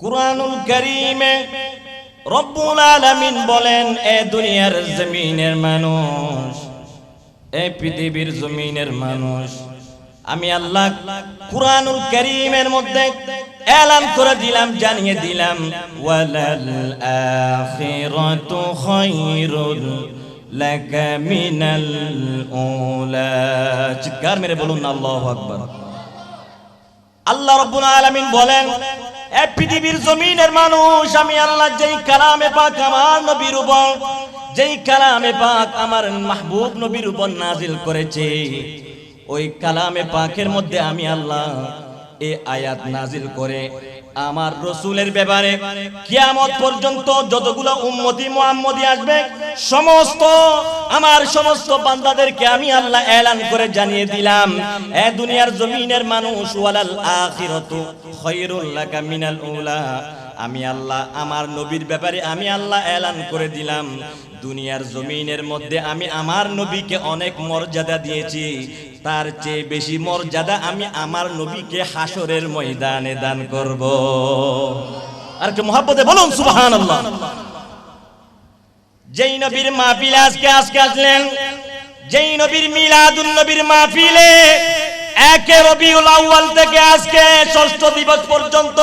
কুরআনুল কারীমে রব্বুল আলামিন বলেন, এ দুনিয়ার জমিনের মানুষ, এ পৃথিবীর জমিনের মানুষ, আমি আল্লাহ কুরআনুল কারীমের মধ্যে এলান করে দিলাম, জানিয়ে দিলাম, ওয়ালাল আখিরাতু খায়রুল লাকা মিনাল উলা। চিৎকার মেরে বলুন, আল্লাহু আকবার। আল্লাহ রব্বুল আলামিন বলেন, এ পৃথিবীর জমিনের মানুষ, আমি আল্লাহ যেই কালামে পাক আমার নবীর উপর, যেই কালামে পাক আমার মাহবুব নবীর উপর নাজিল করেছে, ওই কালামে পাকের মধ্যে আমি আল্লাহ এ আয়াত নাজিল করে আমার রসুলের ব্যাপারে কিয়ামত পর্যন্ত যতগুলো উম্মতি মুহাম্মদি আসবে, সমস্ত, আমার সমস্ত বান্দাদেরকে আমি আল্লাহ এলান করে জানিয়ে দিলাম। এ দুনিয়ার জমিনের মানুষ, ওয়ালাল আখিরাতু খায়রুল লাকা মিনাল উলা। আমি আল্লাহ, আমার নবীর ব্যাপারে আমি আল্লাহ এলান করে দিলাম। দুনিয়ার জমিনের মধ্যে আমি আমার নবীকে অনেক মর্যাদা দিয়েছি। তার চেয়ে বেশি মর্যাদা আমি আমার নবীকে হাসরের ময়দানে দান করব। আর কি মোহাব্বতে বলুন, সুবহানাল্লাহ। যেই নবীর মাহফিলে আজকে আজকে আসলেন, যেই নবীর মিলাদুন নবীর মাহফিলে একে রবিউল আউয়াল থেকে আজকে ষষ্ঠ দিবস পর্যন্ত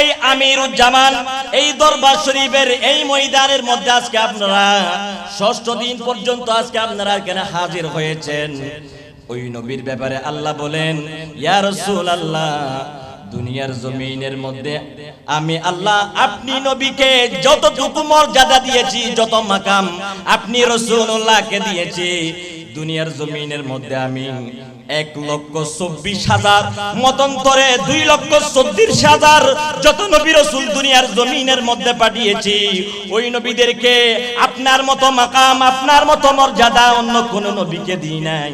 এই আমিরুজ্জামান, এই দরবার শরীফের এই ময়দানের মধ্যে আজকে আপনারা ষষ্ঠ দিন পর্যন্ত আজকে আপনারা এখানে হাজির হয়েছেন। ওই নবীর ব্যাপারে আল্লাহ বলেন, ইয়া রাসূলুল্লাহ, দুনিয়ার জমিনের মধ্যে আমি আল্লাহ আপনি নবীকে যতটুকু মর্যাদা দিয়েছি, যত মাকাম আপনি রসুল্লাহকে দিয়েছি, দুনিয়ার জমিনের মধ্যে আমি এক লক্ষ চব্বিশ হাজার, মতন্তরে দুই লক্ষ চব্বিশ হাজার যত নবী রসুল দুনিয়ার জমিনের মধ্যে পাঠিয়েছি, ওই নবীদেরকে আপনার মতো মাকাম, আপনার মতো মর্যাদা অন্য কোন নবীকে দিই নাই।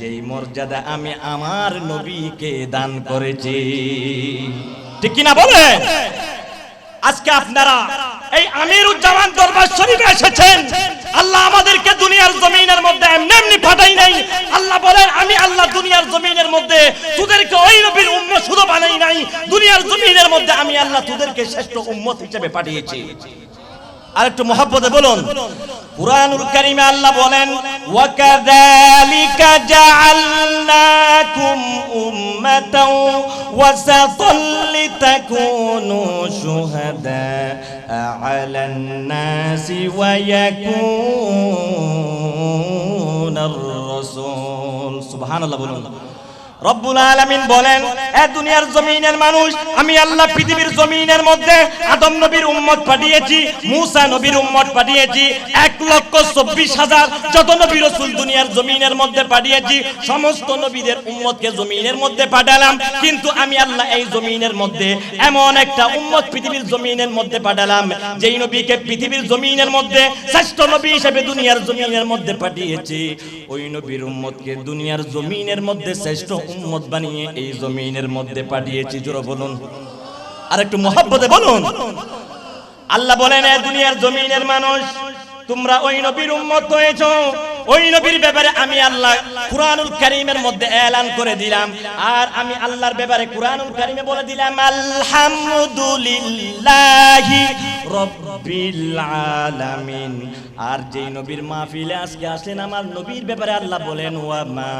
যেই মর্যাদা আমি আমার নবীকে দান করেছি। ঠিক কিনা বলে? আজকে আপনারা এই আমিরুজ্জামান দরবার শরীফে এসেছেন। আল্লাহ আমাদেরকে দুনিয়ার জমিনের মধ্যে এমনি এমনি পাঠাই নাই। আল্লাহ বলেন, আমি আল্লাহ দুনিয়ার জমিনের মধ্যে তোদেরকে ওই নবীর উম্মত শুধু বানাই নাই। দুনিয়ার জমিনের মধ্যে আমি আল্লাহ তোদেরকে শ্রেষ্ঠ উম্মত হিসেবে পাঠিয়েছি। আর একটু মহব্বতে বলুন। কুরআনুল কারীমে আল্লাহ বলেন ওয়া কাযালিকা জাআলনাকুম উম্মাতাও ওয়াসাতাল লিতাকুনু শুহাদা আলান নাসি ওয়া ইয়াকুনার রাসূল সুবহানাল্লাহ বলুন। রব্বুল আলামিন বলেন, এ দুনিয়ার জমিনের মানুষ, আমি আল্লাহ পৃথিবীর জমিনের মধ্যে আদম নবীর উম্মত পাঠিয়েছি, মূসা নবীর উম্মত পাঠিয়েছি, এক লক্ষ চব্বিশ হাজার যত নবী রসুল দুনিয়ার জমিনের মধ্যে পাঠিয়েছি, সমস্ত নবীদের উম্মতকে জমিনের মধ্যে পাঠালাম। কিন্তু আমি আল্লাহ এই জমিনের মধ্যে এমন একটা উম্মত পৃথিবীর জমিনের মধ্যে পাঠালাম, যেই নবীকে পৃথিবীর জমিনের মধ্যে শ্রেষ্ঠ নবী হিসেবে দুনিয়ার জমিনের মধ্যে পাঠিয়েছি। ওই নবীর উম্মতকে দুনিয়ার জমিনের মধ্যে শ্রেষ্ঠ উম্মত বানিয়ে এই জমিনের মধ্যে পাঠিয়েছি, জোরে বলুন। আর একটু মহাব্বতে বলুন। আল্লাহ বলেন দুনিয়ার জমিনের মানুষ, তোমরা ওই নবীর উম্মত হয়েছো। ওই নবীর ব্যাপারে আমি আল্লাহ কুরআনুল কারীমের মধ্যে এলান করে দিলাম। আর আমি আল্লাহর ব্যাপারে কুরআনুল কারীমে বলে দিলাম, আলহামদুলিল্লাহি রব্বিল আলামিন। আর যেই নবীর মাহফিলে আজকে আসেন আমার নবীর ব্যাপারে আল্লাহ বলেন ওয়া মা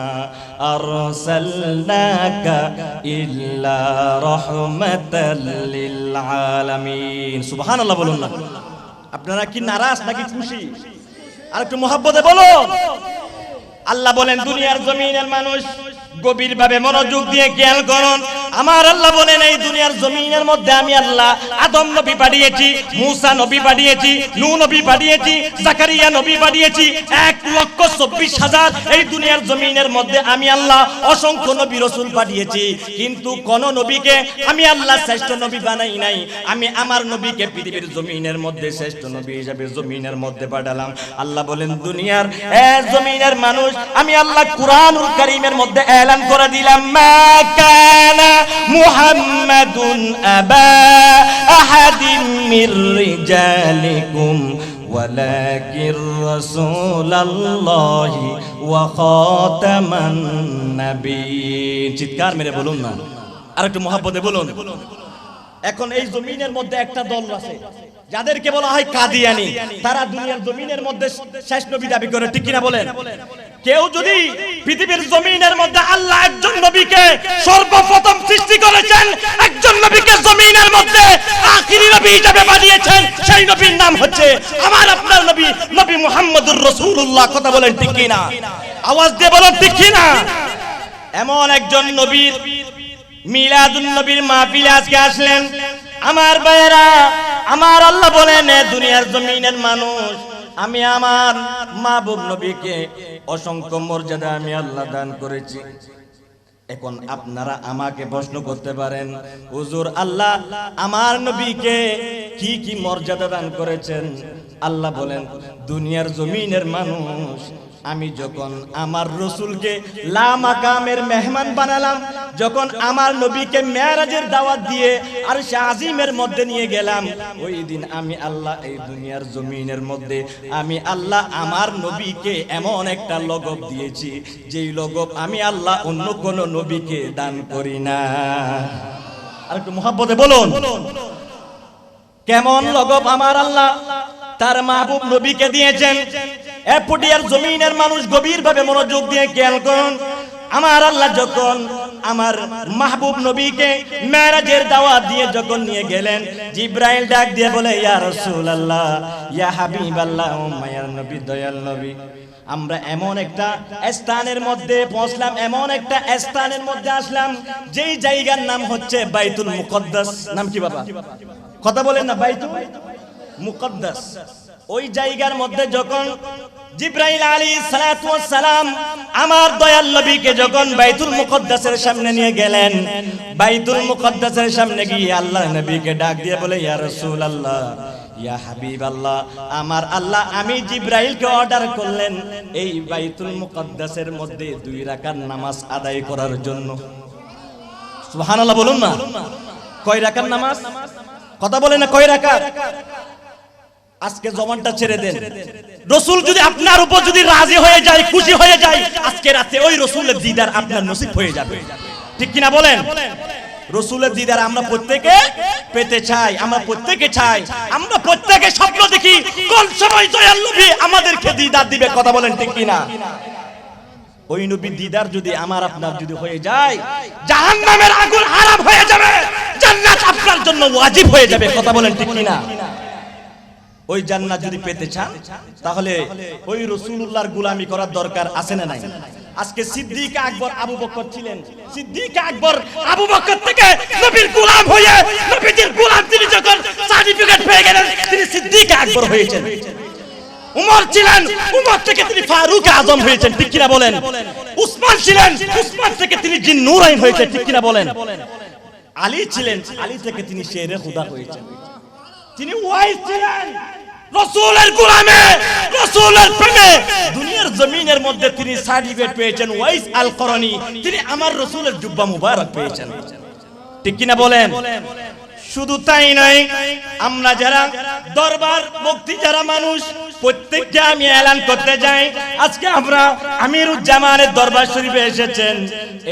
আরসালনাকা ইল্লা রাহমাতাল লিল আলামিন। সুবহানাল্লাহ বলুন না। আপনারা কি নারাজ নাকি খুশি? আর একটু মোহাব্বতে বলো আল্লাহ বলেন দুনিয়ার জমিনের মানুষ গভীর ভাবে মনোযোগ দিয়ে খেয়াল করুন। আমার আল্লাহ বলেন, এই দুনিয়ার জমিনের মধ্যে আমি আল্লাহ আদম নবী পাঠিয়েছি, মূসা নবী পাঠিয়েছি, নূ নবী পাঠিয়েছি, জাকারিয়া নবী পাঠিয়েছি, এক লক্ষ চব্বিশ হাজার। এই দুনিয়ার জমিনের মধ্যে আমি আল্লাহ অসংখ্য নবী রসুল পাঠিয়েছি। কিন্তু কোন নবীকে আমি আল্লাহ শ্রেষ্ঠ নবী বানাই নাই। আমি আমার নবীকে পৃথিবীর জমিনের মধ্যে শ্রেষ্ঠ নবী হিসাবে জমিনের মধ্যে পাঠালাম। আল্লাহ বলেন, দুনিয়ার এ জমিনের মানুষ, আমি আল্লাহ কুরআনুল কারীমের মধ্যে এলান করে দিলাম মা কানা মুহাম্মাদুন আবা আহাদিম মির রিজালিকুম ولكن رسول الله وخاتم النبيين চিৎকার মেরে বলুন না আর একটু মহাব্বতে বলুন এখন এই জমিনের মধ্যে একটা দল আছে যাদেরকে বলা হয় কাদিয়ানি তারা দুনিয়ার জমিনের মধ্যে শেষ নবী দাবি করে ঠিক কিনা বলেন কেউ যদি পৃথিবীর জমিনের মধ্যে আল্লাহ একজন নবীকে সর্বপ্রথম সৃষ্টি করেছেন, একজন নবীকে জমিনের মধ্যে আখিরি নবী হিসেবে বানিয়েছেন, সেই নবীর নাম হচ্ছে আমার আপনার নবী নবী মুহাম্মদুর রাসূলুল্লাহ। কথা বলেন ঠিক কিনা? আওয়াজ দিয়ে বলেন ঠিক কিনা? এমন একজন নবীর মিলাদুন নবীর মাহফিলে আজকে আসলেন। আমার ভাইয়েরা, আমার আল্লাহ বলেন দুনিয়ার জমিনের মানুষ আমি আমার মাহবুব নবীকে অসংখ্য মর্যাদা আমি আল্লাহ দান করেছি। এখন আপনারা আমাকে প্রশ্ন করতে পারেন, হুজুর আল্লাহ আমার নবীকে কি কি মর্যাদা দান করেছেন? আল্লাহ বলেন, দুনিয়ার জমিনের মানুষ আমি যখন আমার রসুলকে লামাকামের মেহমান বানালাম, যখন আমার নবীকে মেয়ারাজের দাওয়াত দিয়ে আর আজিমের মধ্যে নিয়ে গেলাম, ওই দিন আমি আল্লাহ এই দুনিয়ার জমিনের মধ্যে, আমি আল্লাহ আমার নবীকে এমন একটা লগব দিয়েছি, যেই লগব আমি আল্লাহ অন্য কোন নবীকে দান করি না। আর একটু মহাব্বতে বলুন, কেমন লগব আমার আল্লাহ, তার মাহবুব নবীকে দিয়েছেন। এ পুটিয়ার জমিনের মানুষ গভীর ভাবে মনোযোগ দিয়ে খেয়াল করুন। আমার আল্লাহ যখন আমার মাহবুব নবীকে মেরাজের দাওয়াত দিয়ে যখন নিয়ে গেলেন, জিব্রাইল ডাক দিয়ে বলে, ইয়া রাসূলুল্লাহ, ইয়া হাবিবাল্লাহ মায়ার নবী, দয়াল নবী। আমরা এমন একটা স্থানের মধ্যে পৌঁছলাম, এমন একটা স্থানের মধ্যে আসলাম, যেই জায়গার নাম হচ্ছে বাইতুল মুকদ্দাস। নাম কি বাবা? কথা বলেন না, বাইতুল মুকদ্দাস। ওই জায়গার মধ্যে যখন জিব্রাইল আলী সালাম আমার দয়াল নবীকে যখন বাইতুল মুকদ্দাসের সামনে নিয়ে গেলেন, বাইতুল মুকদ্দাসের সামনে গিয়ে আল্লাহ নবীকে ডাক দিয়ে বলে, ইয়া রাসূলুল্লাহ, ইয়া হাবিব আল্লাহ আমার আল্লাহ, আমি জিব্রাইলকে অর্ডার করলেন এই বাইতুল মুকদ্দাসের মধ্যে দুই রাকাত নামাজ আদায় করার জন্য। সুবহানাল্লাহ বলুন না। কয় রাকাত নামাজ? কথা বলে না কয় রাকাত? আজকে জবানটা ছেড়ে দেন। রসুল যদি আপনার উপর যদি রাজি হয়ে যায়, খুশি হয়ে যায়, আজকে রাতে ওই রসুলের দিদার আপনার নসিব হয়ে যাবে। ঠিক কিনা বলেন? রসুলের দিদার আমরা প্রত্যেকে পেতে চাই, আমরা প্রত্যেকে চাই, আমরা প্রত্যেকে স্বপ্ন দেখি, কোন সময় নবী আমাদেরকে দিদার দিবে, কথা বলেন ঠিক কিনা? ওই নবীর দিদার যদি আমার, আপনার যদি হয়ে যায়, জাহান্নামের আগুন হারাম হয়ে যাবে, জান্নাত আপনার জন্য ওয়াজিব হয়ে যাবে, কথা বলেন ঠিক কিনা? ওই জান্নাত যদি পেতে চান, তাহলে ওই রসুল্লাহর গুলামি করার দরকার আছে না নাই? আজকে সিদ্দিক আকবর আবু বকর ছিলেন। সিদ্দিক আকবর আবু বকর থেকে নবীর গোলাম হয়ে, নবীজির গোলাম তিনি যখন সার্টিফিকেট পেয়ে গেলেন, তিনি সিদ্দিক আকবর হয়েছেন। উমর ছিলেন, উমর থেকে তিনি ফারুক আজম হয়েছেন, ঠিক কিনা বলেন? উসমান ছিলেন, উসমান থেকে তিনি জিন নুরাইন হয়েছেন, ঠিক কিনা বলেন? আলী ছিলেন, আলী থেকে তিনি শেরে খুদা হয়েছেন। তিনি ওয়াইস ছিলেন, রসুলের গোলামে, রসুলের প্রেমে, দুনিয়ার জমিনের মধ্যে তিনি সার্টিফিকেট পেয়েছেন ওয়াইস আল করনি তিনি আমার রসুলের জুব্বা মুবারক পেয়েছেন। ঠিক কিনা বলেন? শুধু তাই নয়, আমরা যারা দরবার, মুক্তি যারা মানুষ, প্রত্যেককে আমি এলান করতে যাই। আজকে আমরা আমিরুজ্জামানের দরবার শরীফে এসেছেন।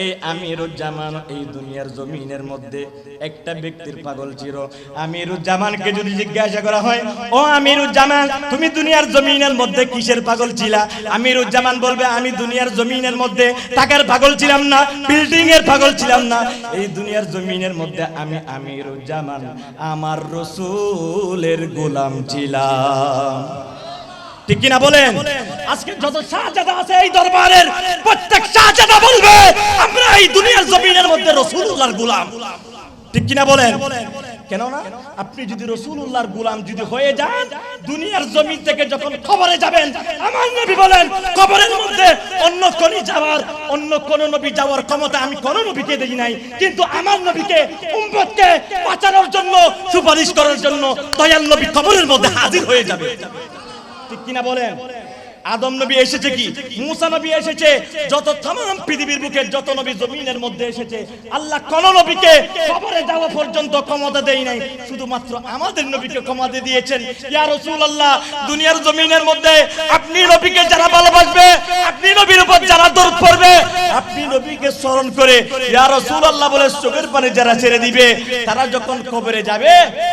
এই আমিরুজ্জামান এই দুনিয়ার জমিনের মধ্যে একটা ব্যক্তির পাগল ছিল। আমিরুজ্জামানকে যদি জিজ্ঞাসা করা হয়, ও আমিরুজ্জামান, তুমি দুনিয়ার জমিনের মধ্যে কিসের পাগল ছিলা? আমিরুজ্জামান বলবে, আমি দুনিয়ার জমিনের মধ্যে টাকার পাগল ছিলাম না বিল্ডিং এর পাগল ছিলাম না। এই দুনিয়ার জমিনের মধ্যে আমি আমিরুজ্জামান আমার রসুলের গোলাম ছিলাম। ঠিক কিনা বলেন? আজকে যত শাহজাদা আছে এই দরবারের প্রত্যেক শাহজাদা বলবে, আমরা এই দুনিয়ার জমিনের মধ্যে রসুল্লাহর গোলাম। ঠিক কিনা বলেন? কেননা আপনি যদি রসুল্লাহর গোলাম যদি হয়ে যান, দুনিয়ার জমিন থেকে যখন খবরে যাবেন, আমার নবী বলেন কবরের মধ্যে অন্য কোন যাওয়ার, অন্য কোন নবী যাওয়ার ক্ষমতা আমি কোন নবীকে দেখি নাই। কিন্তু আমার নবীকে, উম্মতকে বাঁচানোর জন্য, সুপারিশ করার জন্য দয়াল নবী কবরের মধ্যে হাজির হয়ে যাবে। ঠিক কিনা বলেন? আদম নবী এসেছে কি? মুসা নবী এসেছে? যত তাম পৃথিবীর বুকে যত নবী জমিনের মধ্যে এসেছে আল্লাহ কোন নবীকে কবরে যাওয়া পর্যন্ত ক্ষমতা দেয় নাই। শুধুমাত্র আমাদের নবীকে ক্ষমতা দিয়েছেন। ইয়া রাসূলুল্লাহ দুনিয়ার জমিনের মধ্যে আপনি নবীকে যারা ভালোবাসবে আপনি নবীর উপর যারা দরদ পড়বে আপনি নবীকে স্মরণ করে ইয়া রাসূলুল্লাহ বলে চোখের পানি যারা ছেড়ে দিবে তারা যখন কবরে যাবে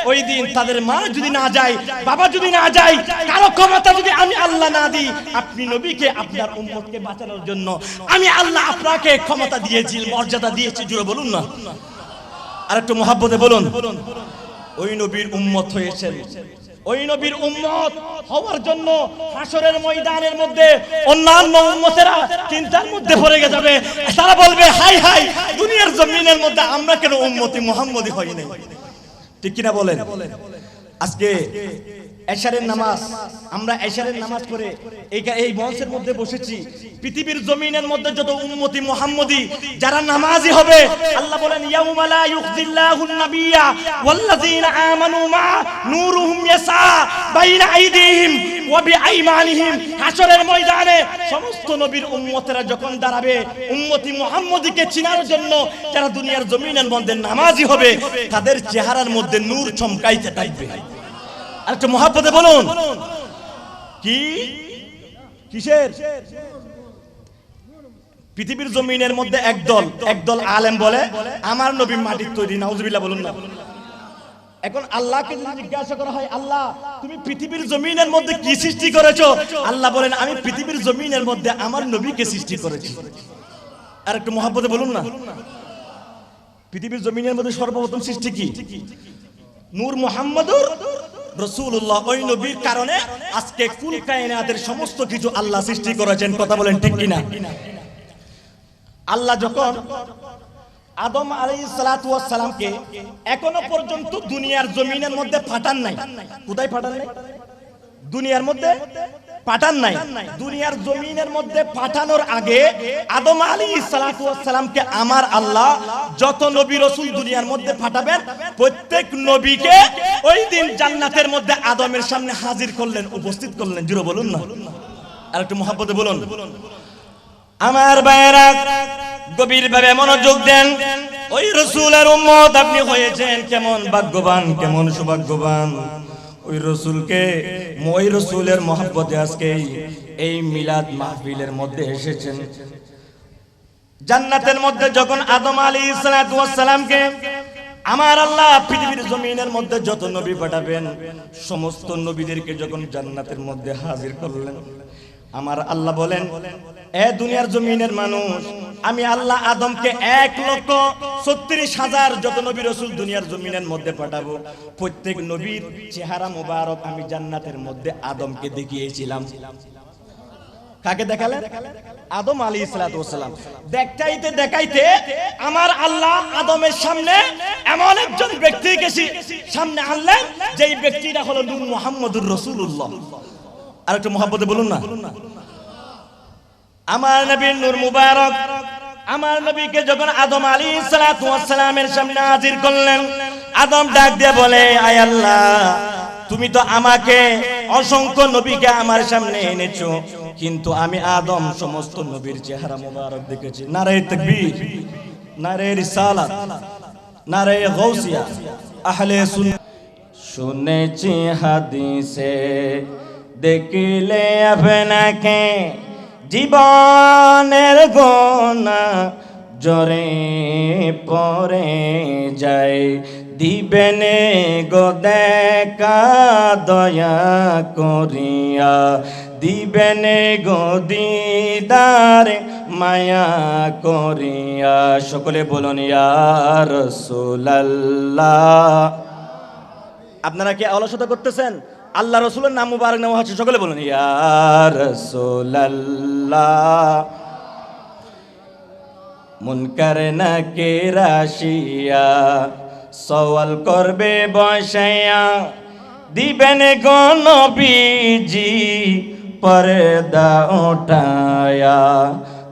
ওই দিন তাদের মা যদি না যায় বাবা যদি না যায় কারও ক্ষমতা যদি আমি আল্লাহ না দিই আপনি নবীকে, আপনার উম্মতকে বাঁচানোর জন্য আমি আল্লাহ আপনাকে ক্ষমতা দিয়েছি, মর্যাদা দিয়েছি জুড়ে বলুন না। আর একটু মহাব্বতে বলুন। ওই নবীর উম্মত হয়েছেন। ওই নবীর উম্মত হওয়ার জন্য হাসরের ময়দানের মধ্যে অন্যান্য উম্মতেরা চিন্তার মধ্যে পড়ে যাবে। তারা বলবে, হাই হাই, দুনিয়ার জমিনের মধ্যে আমরা কেন উম্মতি মুহাম্মদি হই নাই? ঠিক কিনা বলেন? আজকে এশারের নামাজ। আমরা এশারের নামাজ এই এই মঞ্চের মধ্যে বসেছি। পৃথিবীর জমিনের মধ্যে যত উম্মতি মুহাম্মদি যারা নামাজি হবে আল্লাহ বলেন ইয়াউমা লা ইউখজিল্লাহুন নাবিয়্যা ওয়াল্লাযীনা আমানু মা নূরুহুম ইয়াসা বাইনা আইদিহিম ওয়া বিআইমানিহিম। হাশরের ময়দানে সমস্ত নবীর উম্মতেরা যখন দাঁড়াবে উম্মতি মুহাম্মদিকে চিনার জন্য যারা দুনিয়ার জমিনের মধ্যে নামাজি হবে তাদের চেহারার মধ্যে নূর চমকাইতে থাকবে। আর একটু মহাব্বতে বলুন। কি? কিসের? পৃথিবীর জমিনের মধ্যে একদল একদল আলেম বলে, আমার নবী মাটির তৈরি, নাউজুবিল্লাহ বলুন না। এখন আল্লাহকে জিজ্ঞাসা করা হয়, আল্লাহ, তুমি পৃথিবীর জমিনের মধ্যে কি সৃষ্টি করেছ? আল্লাহ বলেন, আমি পৃথিবীর জমিনের মধ্যে আমার নবীকে সৃষ্টি করেছি। আর একটু মহাব্বতে বলুন না। পৃথিবীর জমিনের মধ্যে সর্বপ্রথম সৃষ্টি কি? নূর মুহাম্মদুর রসুল্লাহ ওই নবীর কারণে আজকে কুল কায়নাতের সমস্ত কিছু আল্লাহ সৃষ্টি করেছেন। কথা বলেন ঠিক কিনা? আল্লাহ যখন আদম আলী সালাতামকে এখনও পর্যন্ত দুনিয়ার জমিনের মধ্যে ফাটান নাই। কোথায় ফাটান নাই? দুনিয়ার মধ্যে? পাঠান নাই। দুনিয়ার জমিনের মধ্যে পাঠানোর আগে আদম আলী সালামকে আমার আল্লাহ যত নবী রসুল দুনিয়ার মধ্যে পাঠাবেন, প্রত্যেক নবীকে ওই দিন জান্নাতের মধ্যে আদমের সামনে হাজির করলেন, উপস্থিত করলেন। জুড়ে বলুন না। আর একটু মহাব্বতে বলুন। আমার ভাইয়েরা গভীর ভাবে মনোযোগ দেন। ওই রসুলের উম্মত আপনি হয়েছেন কেমন ভাগ্যবান, কেমন সৌভাগ্যবান। ওই রসুলকে, ওই রসুলের মহাব্বতে আজকে এই- মিলাদ মাহফিলের মধ্যে এসেছেন। জান্নাতের মধ্যে যখন আদম আলী সালামকে আমার আল্লাহ পৃথিবীর জমিনের মধ্যে যত নবী পাঠাবেন, সমস্ত নবীদেরকে যখন জান্নাতের মধ্যে হাজির করলেন, আমার আল্লাহ বলেন এ দুনিয়ার জমিনের মানুষ, আমি আল্লাহ আদমকে এক লক্ষ ছত্রিশ হাজার যত নবী রসুল দুনিয়ার জমিনের মধ্যে পাঠাবো। প্রত্যেক নবীর চেহারা মোবারক আমি জান্নাতের মধ্যে আদমকে দেখিয়েছিলাম। কাকে দেখালেন? আদম আলী ইসলাতাম দেখাইতে দেখাইতে আমার আল্লাহ আদমের সামনে এমন একজন ব্যক্তিকে সি- সামনে আনলেন, যেই ব্যক্তিটা হলো নূর মোহাম্মদুর রসুল্লাহ আর একটু মোহাম্মদে বলুন না। আমার নবীর নূর মুবারক, আমার নবীকে যখন আদম আলী সালামের সামনে হাজির করলেন, আদম ডাক দিয়ে বলে, আয় আল্লাহ, তুমি তো আমাকে অসংখ্য নবীকে আমার সামনে এনেছো, কিন্তু আমি আদম সমস্ত নবীর চেহারা মুবারক দেখেছি। নারে তাকবীর নারে রিসালাত নারে গৌসিয়া আহলে সুন শুনেছি হাদিসে, দেখলে আপনাকে জীবনের গোনা জরে পরে যায়। দিবেনে গো দেখা দয়া করিয়া। দিবেনে গো দিদার মায়া করিয়া। সকলে বলুন ইয়ার রাসূলুল্লাহ। আপনারা কি অলসতা করতেছেন? আল্লাহ রসুলের নাম মুবারক নেওয়া হচ্ছে। সকলে বলুন মুনকার না কে রাশিয়া, সওয়াল করবে বসাইয়া, দিবেন গণবিজি পর্দা ওঠায়া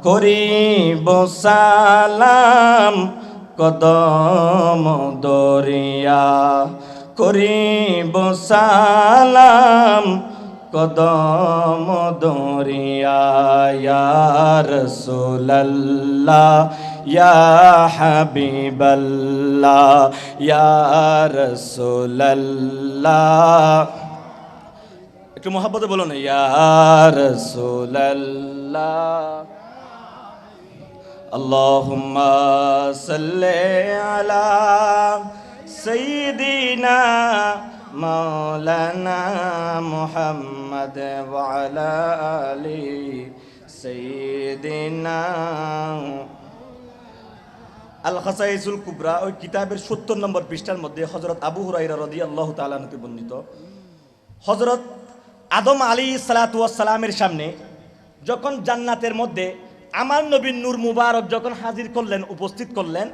করিব সালাম কদম দরিয়া। করিব সালাম কদম দরিয়া ইয়া রসুল্লাহ ইয়া হাবিবাল্লাহ ইয়া রসুল্লাহ একটু মহাব্বতে বলুন ইয়া রসুল্লাহ اللهم صل على سيدنا مولانا محمد وعلى آل سيدنا আল খাসাইসুল কুবরা ওই কিতাবের সত্তর নম্বর পৃষ্ঠার মধ্যে হজরত আবু হুরাইরা রদি আল্লাহ তালানতে বর্ণিত হজরত আদম আলী সালাতামের সামনে যখন জান্নাতের মধ্যে আমার নবীন নূর মুবারক যখন হাজির করলেন উপস্থিত করলেন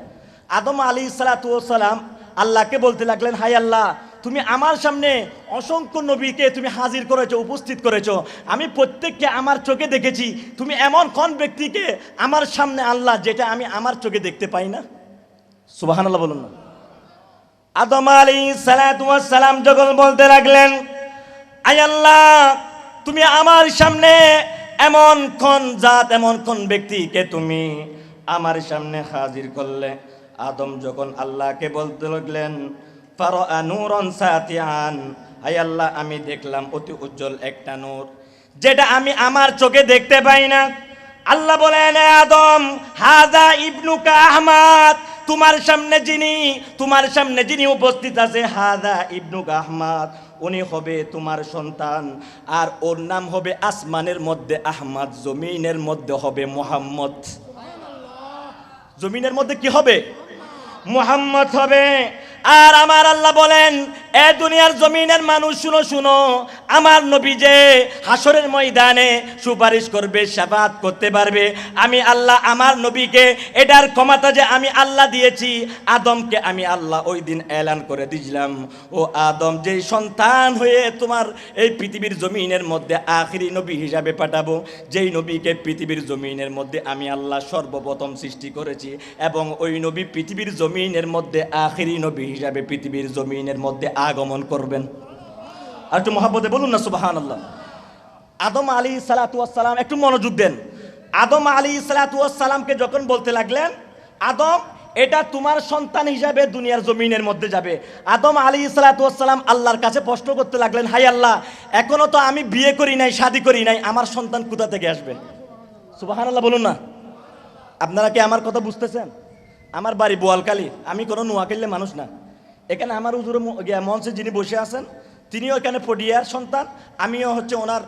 আদম আলী সালাতাম আল্লাহকে বলতে লাগলেন হাই আল্লাহ, তুমি আমার সামনে অসংখ্য নবীকে তুমি হাজির করেছ, উপস্থিত করেছ। আমি প্রত্যেককে আমার চোখে দেখেছি। তুমি এমন কোন ব্যক্তিকে আমার সামনে আল্লাহ যেটা আমি আমার চোখে দেখতে পাই না? সুবাহান আল্লাহ বলুন না। আদম আলী সালাম যখন বলতে লাগলেন আই আল্লাহ, তুমি আমার সামনে এমন কোন জাত, এমন কোন ব্যক্তিকে তুমি আমার সামনে হাজির করলে? আদম যখন আল্লাহকে বলতে লাগলেন নূরন সাতিয়ান। আই আল্লাহ আমি দেখলাম অতি উজ্জ্বল একটা নূর যেটা আমি আমার চোখে দেখতে পাই না। আল্লাহ বলেন আদম হাজা ইবনুকা আহমাদ তোমার সামনে যিনি তোমার সামনে যিনি উপস্থিত আছে হাদা ইবনুকা আহমাদ উনি হবে তোমার সন্তান আর ওর নাম হবে আসমানের মধ্যে আহমাদ জমিনের মধ্যে হবে মোহাম্মদ। জমিনের মধ্যে কি হবে? মোহাম্মদ হবে। আর আমার আল্লাহ বলেন এ দুনিয়ার জমিনের মানুষ, শুনো শুনো। আমার নবী যে হাসরের ময়দানে সুপারিশ করবে সাফাত করতে পারবে। আমি আল্লাহ, আমার নবীকে এটার ক্ষমতা যে আমি আল্লাহ দিয়েছি, আদমকে আমি আল্লাহ ওই দিন এলান করে দিয়েছিলাম ও আদম, যেই সন্তান হয়ে তোমার এই পৃথিবীর জমিনের মধ্যে আখিরি নবী হিসাবে পাঠাবো, যেই নবীকে পৃথিবীর জমিনের মধ্যে আমি আল্লাহ সর্বপ্রথম সৃষ্টি করেছি এবং ওই নবী পৃথিবীর জমিনের মধ্যে আখিরি নবী হিসাবে পৃথিবীর জমিনের মধ্যে আগমন করবেন। আর একটু মহাব্বতে বলুন না সুবাহান আল্লাহ আদম আলী সালাতাম একটু মনোযোগ দেন। আদম আলী সালাতামকে যখন বলতে লাগলেন, আদম, এটা তোমার সন্তান হিসাবে দুনিয়ার জমিনের মধ্যে যাবে। আদম আলী সালাতাম আল্লাহর কাছে প্রশ্ন করতে লাগলেন হাই আল্লাহ, এখনও তো আমি বিয়ে করি নাই, শাদি করি নাই, আমার সন্তান কোথা থেকে আসবে? সুবাহান আল্লাহ বলুন না। আপনারা কি আমার কথা বুঝতেছেন? আমার বাড়ি বোয়ালকালী আমি কোনো নোয়াখালীর মানুষ না। এখানে আমার উজুরে মঞ্চে যিনি বসে আছেন, তিনিও এখানে পডিয়ার সন্তান, আমিও হচ্ছে ওনার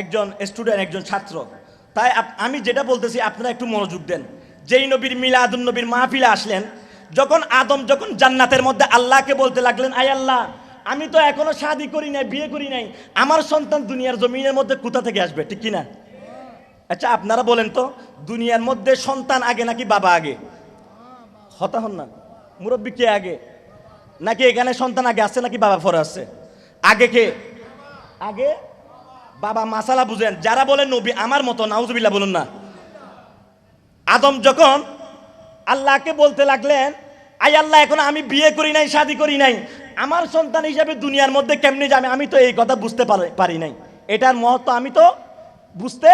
একজন স্টুডেন্ট একজন ছাত্র। তাই আমি যেটা বলতেছি, আপনারা একটু মনোযোগ দেন। যেই নবীর মিলাদুন নবীর মাহফিলে আসলেন, যখন আদম যখন জান্নাতের মধ্যে আল্লাহকে বলতে লাগলেন আই আল্লাহ, আমি তো এখনও শাদি করি নাই, বিয়ে করি নাই, আমার সন্তান দুনিয়ার জমিনের মধ্যে কোথা থেকে আসবে, ঠিক কিনা? আচ্ছা আপনারা বলেন তো, দুনিয়ার মধ্যে সন্তান আগে নাকি বাবা আগে? হতা হন না। মুরব্বী কে আগে? নাকি এখানে সন্তান আগে আসছে নাকি বাবা পরে আসছে আগে কে? আগে? বাবা মাসালা বুঝেন, যারা বলে নবী আমার মতো, নাউজুবিল্লাহ বলুন না। আদম যখন আল্লাহকে বলতে লাগলেন আই আল্লাহ, এখন আমি বিয়ে করি নাই, শাদি করি নাই। আমার সন্তান হিসাবে দুনিয়ার মধ্যে কেমনি যাবে? আমি তো এই কথা বুঝতে পারি নাই। এটার মহত্ব আমি তো বুঝতে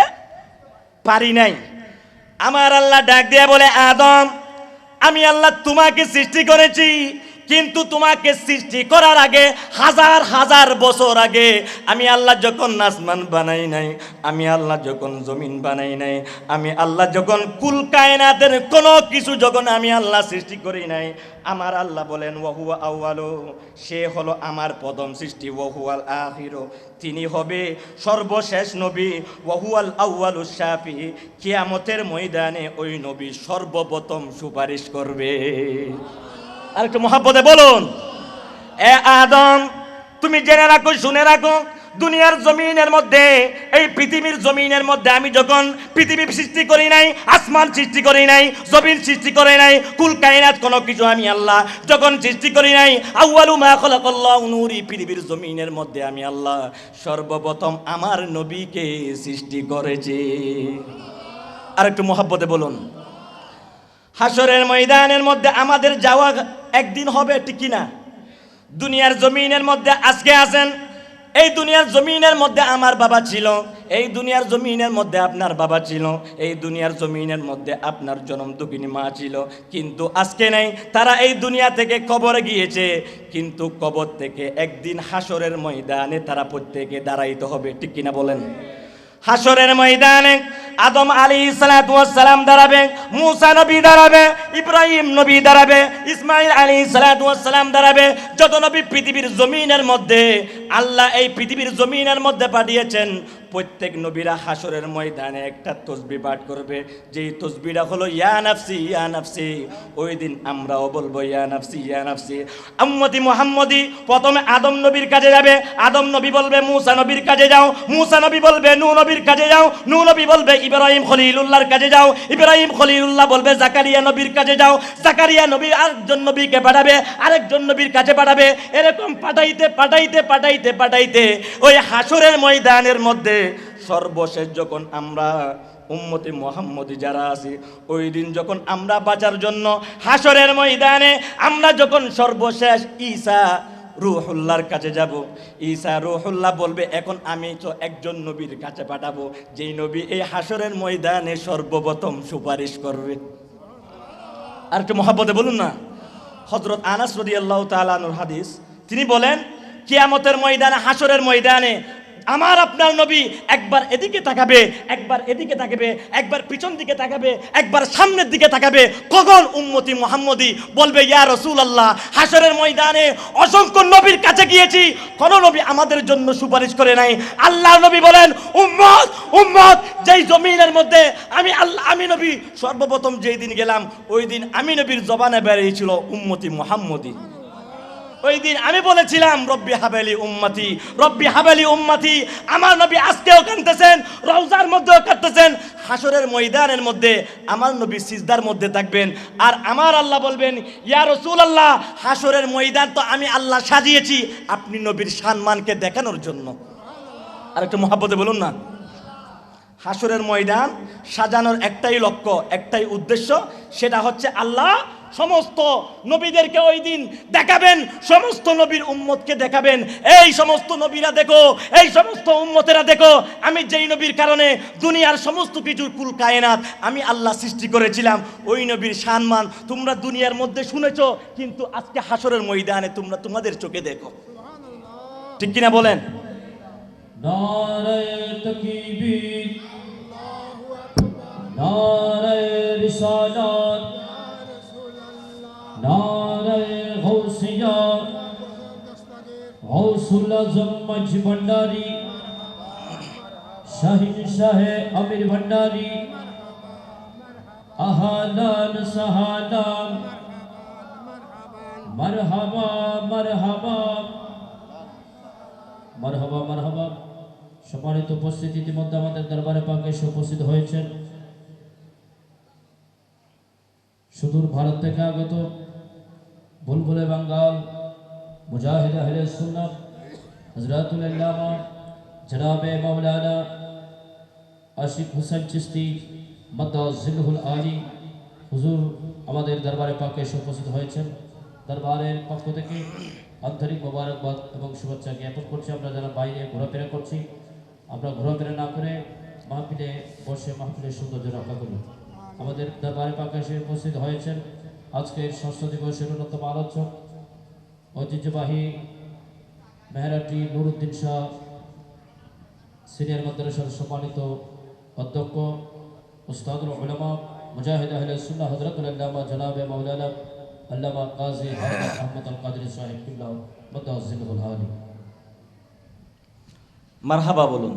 পারি নাই। আমার আল্লাহ ডাক দিয়ে বলে, আদম, আমি আল্লাহ তোমাকে সৃষ্টি করেছি। কিন্তু তোমাকে সৃষ্টি করার আগে হাজার হাজার বছর আগে আমি আল্লাহ যখন আসমান বানাই নাই, আমি আল্লাহ যখন জমিন বানাই নাই, আমি আল্লাহ যখন কুল কায়নাতের কোনো কিছু যখন আমি আল্লাহ সৃষ্টি করি নাই, আমার আল্লাহ বলেন, ওহুয়া আউয়ালো সে হলো আমার প্রথম সৃষ্টি, ওহুয়াল আখিরো তিনি হবে সর্বশেষ নবী, ওহুয়াল আউয়ালু শাফি কিয়ামতের ময়দানে ওই নবী সর্বপ্রথম সুপারিশ করবে। আর একটু মহাব্বতে বলুন। এ আদম, তুমি জেনে রাখো, শুনে রাখো, দুনিয়ার জমিনের মধ্যে, এই পৃথিবীর জমিনের মধ্যে আমি যখন পৃথিবী সৃষ্টি করি নাই, আসমান সৃষ্টি করি নাই, জমিন সৃষ্টি করে নাই, কুল কায়নাত কোনো কিছু আমি আল্লাহ যখন সৃষ্টি করি নাই, আউয়ালু মা খালাকাল্লাহু নূরি, পৃথিবীর জমিনের মধ্যে আমি আল্লাহ সর্বপ্রথম আমার নবীকে সৃষ্টি করেছি। আর একটু মহাব্বতে বলুন। হাসরের ময়দানের মধ্যে আমাদের যাওয়া একদিন হবে ঠিক কিনা? দুনিয়ার জমিনের মধ্যে আজকে আছেন, এই দুনিয়ার জমিনের মধ্যে আমার বাবা ছিল, এই দুনিয়ার জমিনের মধ্যে আপনার বাবা ছিল, এই দুনিয়ার জমিনের মধ্যে আপনার জনম দুঃখিনী মা ছিল। কিন্তু আজকে নেই, তারা এই দুনিয়া থেকে কবরে গিয়েছে, কিন্তু কবর থেকে একদিন হাসরের ময়দানে তারা প্রত্যেকে দাঁড়াইতে হবে, ঠিক কিনা বলেন? হাসরের ময়দানে আদম আলী সালাম দাঁড়াবে, মুসা নবী দাঁড়াবে, ইব্রাহিম নবী দাঁড়াবে ইসমাইল আলী সালাম দাঁড়াবে। যত নবী পৃথিবীর জমিনের মধ্যে, আল্লাহ এই পৃথিবীর জমিনের মধ্যে পাঠিয়েছেন প্রত্যেক নবীরা হাসরের ময়দানে একটা তসবি পাঠ করবে। যেই তসবিটা হলো, ইয়া নাফসি ওই দিন আমরাও বলব, ইয়া নাফসি ইয়া নাফসি। মুহাম্মদি, প্রথমে আদম নবীর কাজে যাবে। আদম নবী বলবে, মুসা নবীর কাজে যাও। মুসা নবী বলবে, নু নবীর কাজে যাও। নু নবী বলবে, ইব্রাহিম খলিলুল্লাহর কাজে যাও। ইব্রাহিম খলিলুল্লাহ বলবে, জাকারিয়া নবীর কাজে যাও। জাকারিয়া নবী আরেকজন নবীকে পাঠাবে, আরেকজন নবীর কাছে পাঠাবে। এরকম পাঠাইতে পাঠাইতে পাঠাইতে পাঠাইতে ওই হাসরের ময়দানের মধ্যে সর্বশেষ যখন আমরা উম্মতি মোহাম্মদী যারা আছি, ওই দিন যখন আমরা বাঁচার জন্য হাসরের ময়দানে আমরা যখন সর্বশেষ ঈসা রুহুল্লাহর কাছে যাব, ঈসা রুহুল্লাহ বলবে, এখন আমি তো একজন নবীর কাছে পাঠাবো, যেই নবী এই হাসরের ময়দানে সর্বপ্রথম সুপারিশ করবে। আর একটু মহাব্বতে বলুন না। হজরত আনাস রদি আল্লাহ তালানুর হাদিস, তিনি বলেন, কিয়ামতের ময়দানে হাসরের ময়দানে আমার আপনার নবী একবার এদিকে তাকাবে, একবার এদিকে তাকাবে, একবার পিছন দিকে তাকাবে, একবার সামনের দিকে তাকাবে, কখন উম্মতি মোহাম্মদী বলবে, ইয়া রসুল আল্লাহ হাসরের ময়দানে অসংখ্য নবীর কাছে গিয়েছি, কোন নবী আমাদের জন্য সুপারিশ করে নাই। আল্লাহ নবী বলেন, উম্মত উম্মত, যেই জমিনের মধ্যে আমি আল্লাহ, আমি নবী, সর্বপ্রথম যেই দিন গেলাম, ওই দিন আমি নবীর জবানে বেরিয়েছিল উম্মতি মোহাম্মদী। ওই দিন আমি বলেছিলাম, রব্বি হাবেলি উম্মতি, রব্বি হাবেলি উম্মতি। আমার নবী আজকেও কাঁদতেছেন, রওজার মধ্যেও কাঁদতেছেন। হাসরের ময়দানের মধ্যে, আমার নবী সিজদার মধ্যে থাকবেন। আর আমার আল্লাহ বলবেন, ইয়া রসুল আল্লাহ হাসরের ময়দান তো আমি আল্লাহ সাজিয়েছি, আপনি নবীর সম্মানকে দেখানোর জন্য। আর একটু মহাব্বতে বলুন না। হাসরের ময়দান সাজানোর একটাই লক্ষ্য, একটাই উদ্দেশ্য, সেটা হচ্ছে আল্লাহ সমস্ত নবীদেরকে ওই দিন দেখাবেন সমস্ত নবীর উম্মতকে দেখাবেন। এই সমস্ত নবীরা দেখো এই সমস্ত উম্মতেরা দেখো আমি যেই নবীর কারণে দুনিয়ার সমস্ত কিছুর কুল কায়নাত আমি আল্লাহ সৃষ্টি করেছিলাম। ওই নবীর সম্মান তোমরা দুনিয়ার মধ্যে শুনেছ কিন্তু আজকে হাসরের ময়দানে তোমরা তোমাদের চোখে দেখো। ঠিক কিনা বলেন? নারে গৌসুল আজম মজ ভণ্ডারি শাহিন শাহে আমির ভণ্ডারি আহালান সাহালাম মারহাবা মারহাবা। মারহাবা মারহাবা। সম্মানিত উপস্থিতি ইতিমধ্যে আমাদের দরবারে পাকে এসে উপস্থিত হয়েছেন। সুদূর ভারত থেকে আগত বুলবুলে বাঙ্গাল, মুজাহিদ আহলে সুন্নাত আল্লামা জনাবে মাওলানা আশিক হুসেন চিস্তি মদ্দাজিলহুল আলী হুজুর আমাদের দরবারে পাকে এসে উপস্থিত হয়েছেন। দরবারের পক্ষ থেকে আন্তরিক মোবারকবাদ এবং শুভেচ্ছা জ্ঞাপন করছি। আমরা যারা বাইরে ঘোরাফেরা করছি, আমরা ঘোরাফেরা না করে মাহফিলে বসে মাহফিলের সৌন্দর্য রক্ষা করব। আমাদের দরবারে পাকে এসে উপস্থিত হয়েছেন আজকের ষষ্ঠ দিবসের অন্যতম আলোচক, ঐতিহ্যবাহী মেহরাটি নুরুদ্দিন শাহ সিনিয়র মাদ্রাসার সম্মানিত অধ্যক্ষ উস্তাদুল উলামা মুজাহিদ আহলে সুন্নাহ হযরতুল আল্লামা জনাবে মাওলানা আল্লামা কাজী হযরত আহমদ আল কাদরি সাহেব কিল্লাহ মুদাজ্জিলুল আলী মারহাবা বলুন